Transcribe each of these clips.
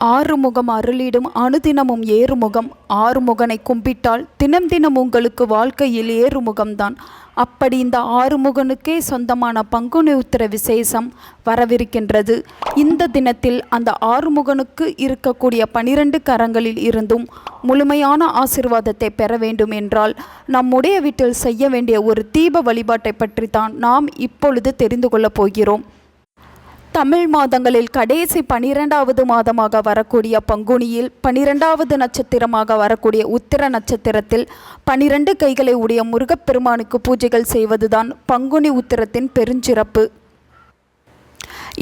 ஆறுமுகம் அருளிடும் அனுதினமும் ஏறுமுகம். ஆறுமுகனை கும்பிட்டால் தினம் தினம் உங்களுக்கு வாழ்க்கையில் ஏறுமுகம்தான். அப்படி இந்த ஆறுமுகனுக்கே சொந்தமான பங்குனி உத்திர விசேஷம் வரவிருக்கின்றது. இந்த தினத்தில் அந்த ஆறுமுகனுக்கு இருக்கக்கூடிய பனிரெண்டு கரங்களில் இருந்தும் முழுமையான ஆசிர்வாதத்தை பெற வேண்டும் என்றால் நம்முடைய வீட்டில் செய்ய வேண்டிய ஒரு தீப வழிபாட்டை பற்றி தான் நாம் இப்பொழுது தெரிந்து கொள்ளப் போகிறோம். தமிழ் மாதங்களில் கடைசி பனிரெண்டாவது மாதமாக வரக்கூடிய பங்குனியில் பனிரெண்டாவது நட்சத்திரமாக வரக்கூடிய உத்திர நட்சத்திரத்தில் பனிரெண்டு கைகளை உடைய முருகப்பெருமானுக்கு பூஜைகள் செய்வதுதான் பங்குனி உத்திரத்தின் பெருஞ்சிறப்பு.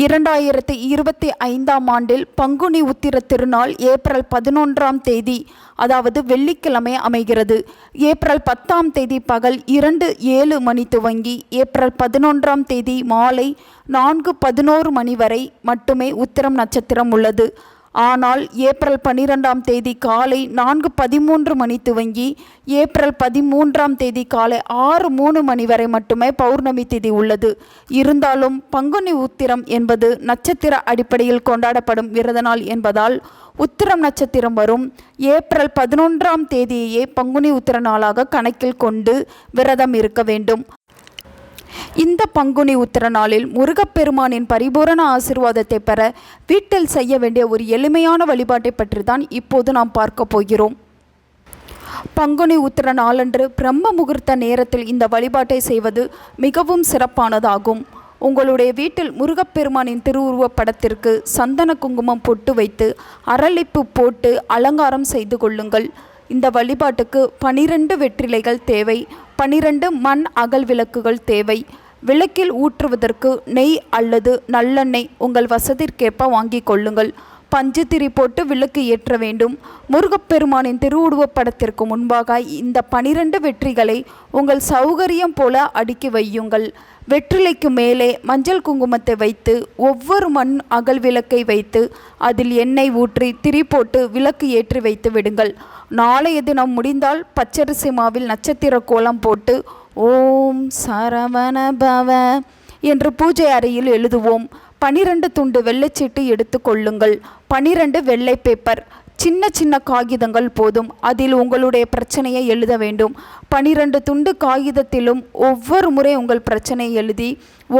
இரண்டாயிரத்தி இருபத்தி ஐந்தாம் ஆண்டில் பங்குனி உத்திர திருநாள் ஏப்ரல் பதினொன்றாம் தேதி அதாவது வெள்ளிக்கிழமை அமைகிறது. ஏப்ரல் பத்தாம் தேதி பகல் இரண்டு ஏழு மணி துவங்கி ஏப்ரல் பதினொன்றாம் தேதி மாலை நான்கு பதினோரு மணி வரை மட்டுமே உத்திரம் நட்சத்திரம் உள்ளது. ஆனால் ஏப்ரல் பன்னிரெண்டாம் தேதி காலை நான்கு பதிமூன்று மணி துவங்கி ஏப்ரல் பதிமூன்றாம் தேதி காலை ஆறு மூணு மணி வரை மட்டுமே பௌர்ணமி திதி உள்ளது. இருந்தாலும் பங்குனி உத்திரம் என்பது நட்சத்திர அடிப்படையில் கொண்டாடப்படும் விரத நாள் என்பதால் உத்திரம் நட்சத்திரம் வரும் ஏப்ரல் பதினொன்றாம் தேதியையே பங்குனி உத்திர நாளாக கணக்கில் கொண்டு விரதம் இருக்க வேண்டும். இந்த பங்குனி உத்திர நாளில் முருகப்பெருமானின் பரிபூரண ஆசிர்வாதத்தை பெற வீட்டில் செய்ய வேண்டிய ஒரு எளிமையான வழிபாட்டை பற்றி தான் இப்போது நாம் பார்க்க போகிறோம். பங்குனி உத்திர நாளன்று பிரம்ம முகூர்த்த நேரத்தில் இந்த வழிபாட்டை செய்வது மிகவும் சிறப்பானதாகும். உங்களுடைய வீட்டில் முருகப்பெருமானின் திருவுருவப் படத்திற்கு சந்தன குங்குமம் பொட்டு வைத்து அரளிப்பு போட்டு அலங்காரம் செய்து கொள்ளுங்கள். இந்த வழிபாட்டுக்கு பனிரெண்டு வெற்றிலைகள் தேவை. பனிரெண்டு மண் அகல் விளக்குகள் தேவை. விளக்கில் ஊற்றுவதற்கு நெய் அல்லது நல்லெண்ணெய் உங்கள் வசதிக்கேற்ப வாங்கிக் கொள்ளுங்கள். பஞ்சு திரி போட்டு விளக்கு ஏற்ற வேண்டும். முருகப்பெருமானின் திருவுருவப் படத்திற்கு முன்பாக இந்த பனிரெண்டு வெற்றிகளை உங்கள் சௌகரியம் போல அடுக்கி வையுங்கள். வெற்றிலைக்கு மேலே மஞ்சள் குங்குமத்தை வைத்து ஒவ்வொரு மண் அகல் விளக்கை வைத்து அதில் எண்ணெய் ஊற்றி திரி போட்டு விளக்கு ஏற்றி வைத்து விடுங்கள். நாளைய தினம் முடிந்தால் பச்சரிசி மாவில் நட்சத்திர கோலம் போட்டு ஓம் சரவண பவ என்று பூஜை அறையில் எழுதுவோம். பனிரெண்டு துண்டு வெள்ளைச்சீட்டு எடுத்து கொள்ளுங்கள். பனிரெண்டு வெள்ளை பேப்பர் சின்ன சின்ன காகிதங்கள் போதும். அதில் உங்களுடைய பிரச்சனையை எழுத வேண்டும். பனிரெண்டு துண்டு காகிதத்திலும் ஒவ்வொரு முறை உங்கள் பிரச்சனையை எழுதி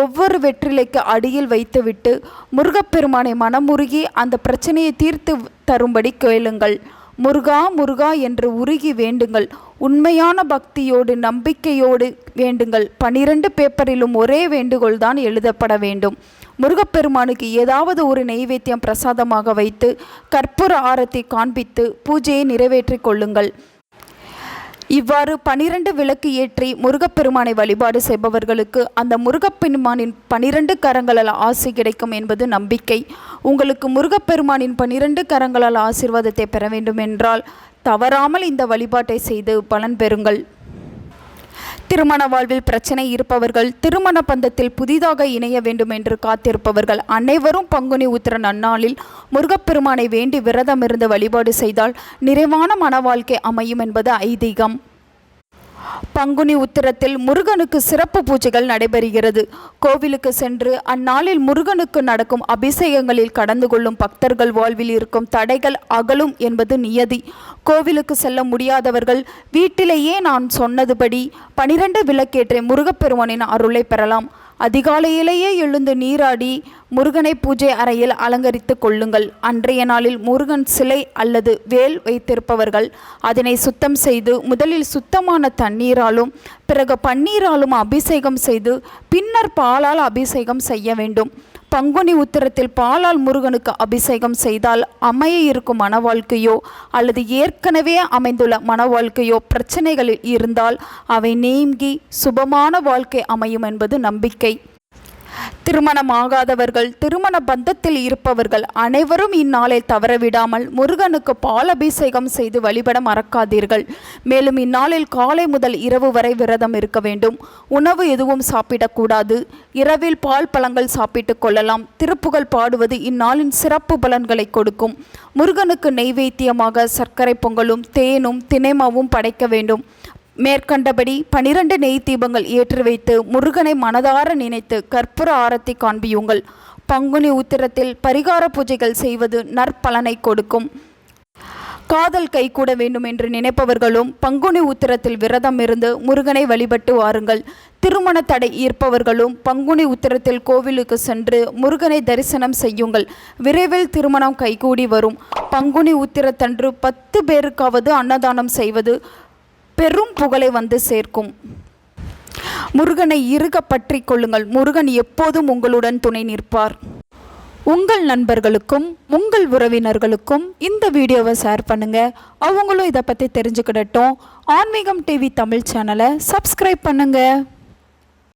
ஒவ்வொரு வெற்றிலைக்கு அடியில் வைத்துவிட்டு முருகப்பெருமானை மனமுருகி அந்த பிரச்சனையை தீர்த்து தரும்படி கேளுங்கள். முருகா முருகா என்று உருகி வேண்டுங்கள். உண்மையான பக்தியோடு நம்பிக்கையோடு வேண்டுங்கள். பனிரெண்டு பேப்பரிலும் ஒரே வேண்டுகோள் தான் எழுதப்பட வேண்டும். முருகப்பெருமானுக்கு ஏதாவது ஒரு நெய்வேத்தியம் பிரசாதமாக வைத்து கற்பூர ஆரத்தை காண்பித்து பூஜையை நிறைவேற்றிக் கொள்ளுங்கள். இவ்வாறு பனிரெண்டு விளக்கு ஏற்றி முருகப்பெருமானை வழிபாடு செய்பவர்களுக்கு அந்த முருகப்பெருமானின் பனிரெண்டு கரங்களால் ஆசி கிடைக்கும் என்பது நம்பிக்கை. உங்களுக்கு முருகப்பெருமானின் பனிரெண்டு கரங்களால் ஆசீர்வாதத்தை பெற வேண்டும் என்றால் தவறாமல் இந்த வழிபாட்டை செய்து பலன் பெறுங்கள். திருமண வாழ்வில் பிரச்சனை இருப்பவர்கள் திருமண பந்தத்தில் புதிதாக இணைய வேண்டும் என்று காத்திருப்பவர்கள் அனைவரும் பங்குனி உத்திர நன்னாளில் முருகப்பெருமானை வேண்டி விரதம் இருந்து வழிபாடு செய்தால் நிறைவான மன வாழ்க்கை அமையும் என்பது ஐதீகம். பங்குனி உத்திரத்தில் முருகனுக்கு சிறப்பு பூஜைகள் நடைபெறுகிறது. கோவிலுக்கு சென்று அந்நாளில் முருகனுக்கு நடக்கும் அபிஷேகங்களில் கடந்து கொள்ளும் பக்தர்கள் வாழ்வில் இருக்கும் தடைகள் அகலும் என்பது நியதி. கோவிலுக்கு செல்ல முடியாதவர்கள் வீட்டிலேயே நான் சொன்னதுபடி பனிரெண்டு விளக்கேற்றை முருகப்பெருமானின் அருளை பெறலாம். அதிகாலையிலேயே எழுந்து நீராடி முருகனை பூஜை அறையில் அலங்கரித்து கொள்ளுங்கள். அன்றைய நாளில் முருகன் சிலை அல்லது வேல் வைத்திருப்பவர்கள் அதனை சுத்தம் செய்து முதலில் சுத்தமான தண்ணீராலும் பிறகு பன்னீராலும் அபிஷேகம் செய்து பின்னர் பாலால் அபிஷேகம் செய்ய வேண்டும். பங்குனி உத்திரத்தில் பாலால் முருகனுக்கு அபிஷேகம் செய்தால் அமைய இருக்கும் மன வாழ்க்கையோ அல்லது ஏற்கனவே அமைந்துள்ள மன வாழ்க்கையோ பிரச்சனைகளில் இருந்தால் அவை நீங்கி சுபமான வாழ்க்கை அமையும் என்பது நம்பிக்கை. திருமணமாகாதவர்கள் திருமண பந்தத்தில் இருப்பவர்கள் அனைவரும் இந்நாளை தவறவிடாமல் முருகனுக்கு பால் அபிஷேகம் செய்து வழிபட மறக்காதீர்கள். மேலும் இந்நாளில் காலை முதல் இரவு வரை விரதம் இருக்க வேண்டும். உணவு எதுவும் சாப்பிடக்கூடாது. இரவில் பால் பழங்கள் சாப்பிட்டு கொள்ளலாம். திருப்புகழ் பாடுவது இந்நாளின் சிறப்பு பலன்களை கொடுக்கும். முருகனுக்கு நெய்வேத்தியமாக சர்க்கரை பொங்கலும் தேனும் தினைமாவும் படைக்க வேண்டும். மேற்கண்டபடி பனிரெண்டு நெய் தீபங்கள் ஏற்றி வைத்து முருகனை மனதார நினைத்து கற்பூர ஆரத்தி காண்பியுங்கள். பங்குனி உத்திரத்தில் பரிகார பூஜைகள் செய்வது நற்பலனை கொடுக்கும். காதல் கைகூட வேண்டும் என்று நினைப்பவர்களும் பங்குனி உத்திரத்தில் விரதம் இருந்து முருகனை வழிபட்டு வாருங்கள். திருமண தடை ஈர்ப்பவர்களும் பங்குனி உத்திரத்தில் கோவிலுக்கு சென்று முருகனை தரிசனம் செய்யுங்கள். விரைவில் திருமணம் கைகூடி வரும். பங்குனி உத்திரத்தன்று பத்து பேருக்காவது அன்னதானம் செய்வது பெரும் புகழை வந்து சேர்க்கும். முருகனை இறுக பற்றி கொள்ளுங்கள். முருகன் எப்போதும் உங்களுடன் துணை நிற்பார். உங்கள் நண்பர்களுக்கும் உங்கள் உறவினர்களுக்கும் இந்த வீடியோவை ஷேர் பண்ணுங்க. அவங்களும் இதை பற்றி தெரிஞ்சுக்கிடட்டும். ஆன்மீகம் டிவி தமிழ் சேனலை சப்ஸ்கிரைப் பண்ணுங்கள்